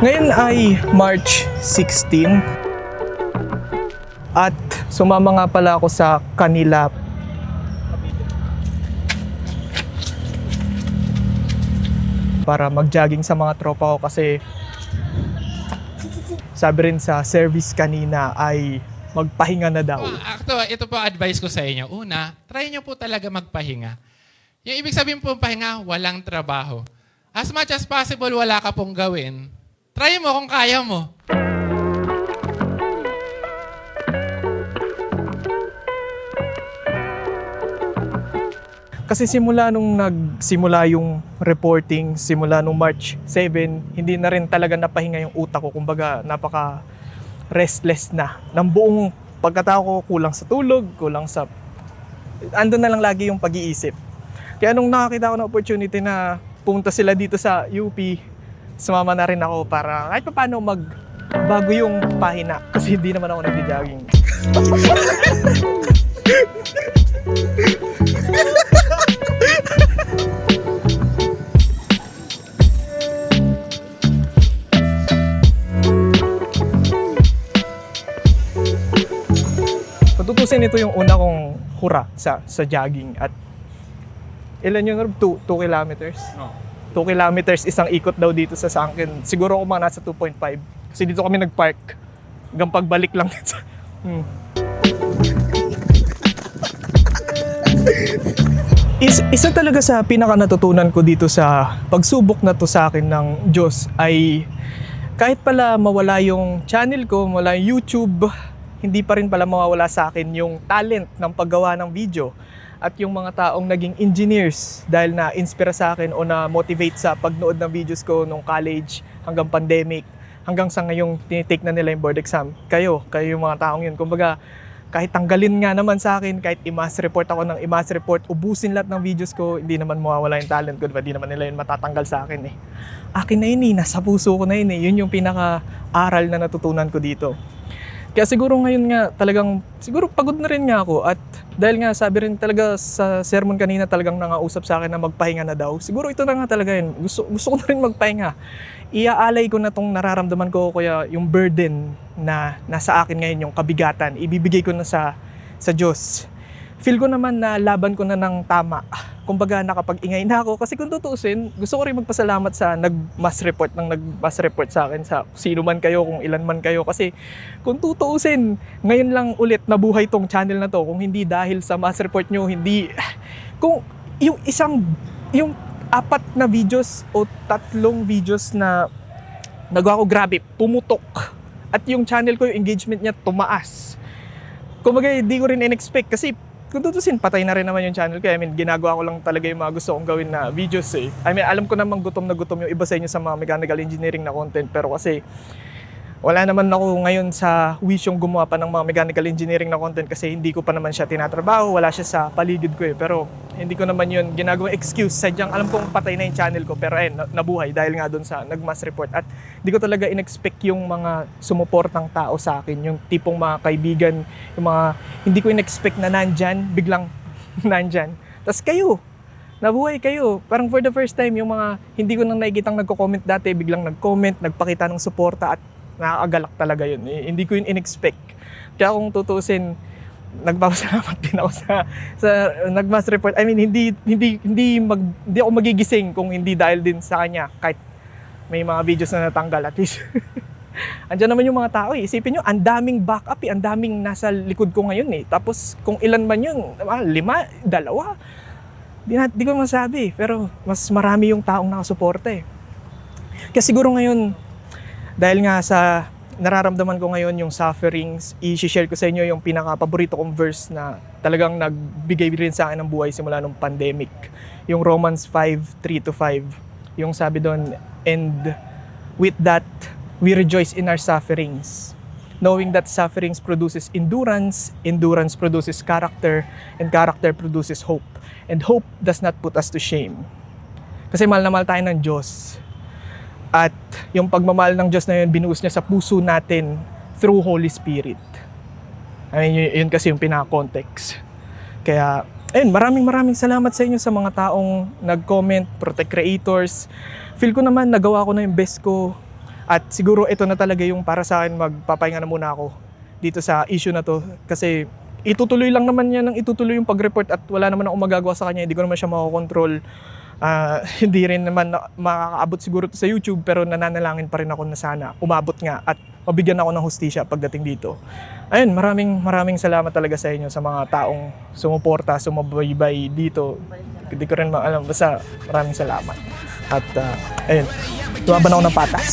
Ngayon ay March 16 at sumama nga pala ako sa kanila para mag-jogging sa mga tropa ko kasi sabi rin sa service kanina ay magpahinga na daw. Acto, ito po advice ko sa inyo. Una, try nyo po talaga magpahinga. Yung ibig sabihin po pahinga, walang trabaho. As much as possible, wala ka pong gawin. Try mo kung kaya mo. Kasi simula nung nagsimula yung reporting, simula nung March 7, hindi na rin talaga napahinga yung utak ko. Kumbaga, napaka restless na. Nang buong pagkatao ko, kulang sa tulog, kulang sa... Ando na lang lagi yung pag-iisip. Kaya nung nakakita ko ng opportunity na pumunta sila dito sa UP, sumama na rin ako para kahit pa paano mag bago yung pahina kasi hindi naman ako nag-jogging. Patutusin ito yung una kong hura sa sa jogging at ilan yun? 2 kilometers? No. 2 kilometers isang ikot daw dito sa Sangkin. Siguro ako mga nasa 2.5. Kasi dito kami nag-park. Hanggang pagbalik lang. sa- hmm. Is, isa talaga sa pinaka natutunan ko dito sa pagsubok na to sa akin ng Diyos ay kahit pala mawala yung channel ko, mawala yung YouTube, hindi pa rin pala mawawala sa akin yung talent ng paggawa ng video at yung mga taong naging engineers dahil na inspira sa akin o na motivate sa pagnood ng videos ko nung college hanggang pandemic hanggang sa ngayong tinitake na nila yung board exam. Kayo, kayo yung mga taong yun. Kumbaga, kahit tanggalin nga naman sa akin, kahit i-mass report ako ng i-mass report, ubusin lahat ng videos ko, hindi naman mawawala yung talent ko, diba? Hindi naman nila yun matatanggal sa akin eh. Akin na yun eh, nasa puso ko na yun eh. Yun yung pinaka-aral na natutunan ko dito. Kaya siguro ngayon nga talagang, siguro pagod na rin nga ako at dahil nga sabi rin talaga sa sermon kanina talagang nangausap sa akin na magpahinga na daw. Siguro ito na nga talaga yun. Gusto, gusto ko na rin magpahinga. Iaalay ko na tong nararamdaman ko kaya yung burden na nasa akin ngayon, yung kabigatan, ibibigay ko na sa, sa Diyos. Feel ko naman na laban ko na ng tama. Kumbaga nakapag-ingay na ako kasi kung tutuusin, gusto ko rin magpasalamat sa nag-mass report ng nag-mass report sa akin sa sino man kayo, kung ilan man kayo kasi kung tutuusin, ngayon lang ulit nabuhay tong channel na to kung hindi dahil sa mass report nyo, hindi kung yung isang yung apat na videos o tatlong videos na nagawa ko grabe, pumutok. At yung channel ko, yung engagement niya tumaas. Kumbaga, hindi ko rin in-expect kasi kung tutusin, patay na rin naman yung channel ko. I mean, ginagawa ko lang talaga yung mga gusto kong gawin na videos eh. I mean, alam ko namang gutom na gutom yung iba sa inyo sa mga mechanical engineering na content. Pero kasi, wala naman ako ngayon sa wish yung gumawa pa ng mga mechanical engineering na content kasi hindi ko pa naman siya tinatrabaho, wala siya sa paligid ko eh. Pero hindi ko naman yun ginagawang excuse. Sadyang alam kong patay na yung channel ko pero ayun, na- nabuhay dahil nga doon sa nag-mass report. At hindi ko talaga in-expect yung mga sumuportang tao sa akin, yung tipong mga kaibigan, yung mga hindi ko in-expect na nandyan, biglang nandyan. Tapos kayo, nabuhay kayo. Parang for the first time, yung mga hindi ko nang nakikitang nagko-comment dati, biglang nag-comment, nagpakita ng suporta at nakakagalak talaga yun. Eh, hindi ko yun in-expect. Kaya kung tutusin, nagpapasalamat din ako sa sa nagmass report. I mean, hindi hindi hindi mag hindi ako magigising kung hindi dahil din sa kanya kahit may mga videos na natanggal at least. Andiyan naman yung mga tao eh. Isipin nyo, ang daming backup eh. Ang daming nasa likod ko ngayon eh. Tapos kung ilan man yun, ah, lima, dalawa. Di, na, di ko masabi. Pero mas marami yung taong nakasuporta eh. Kaya siguro ngayon, dahil nga sa nararamdaman ko ngayon yung sufferings, i-share ko sa inyo yung pinaka-paborito kong verse na talagang nagbigay rin sa akin ng buhay simula nung pandemic. Yung Romans 5, 3 to 5. Yung sabi doon, and with that, we rejoice in our sufferings. Knowing that sufferings produces endurance, endurance produces character, and character produces hope. And hope does not put us to shame. Kasi mahal na mahal tayo ng Diyos. At yung pagmamahal ng Diyos na yun, binuhos niya sa puso natin through Holy Spirit. I mean, yun, yun kasi yung pinaka-context. Kaya, ayun, maraming maraming salamat sa inyo sa mga taong nag-comment, protect creators. Feel ko naman, nagawa ko na yung best ko. At siguro ito na talaga yung para sa akin magpapahinga na muna ako dito sa issue na to kasi itutuloy lang naman niya ng itutuloy yung pag-report at wala naman ako magagawa sa kanya. Hindi ko naman siya makokontrol. Ah, hindi rin naman na- makakaabot siguro sa YouTube pero nananalangin pa rin ako na sana umabot nga at mabigyan ako ng hustisya pagdating dito. Ayun, maraming maraming salamat talaga sa inyo sa mga taong sumuporta, sumabaybay dito. Hindi ko rin maalam basta maraming salamat. At ah, ayun, tumaban ako ng patas.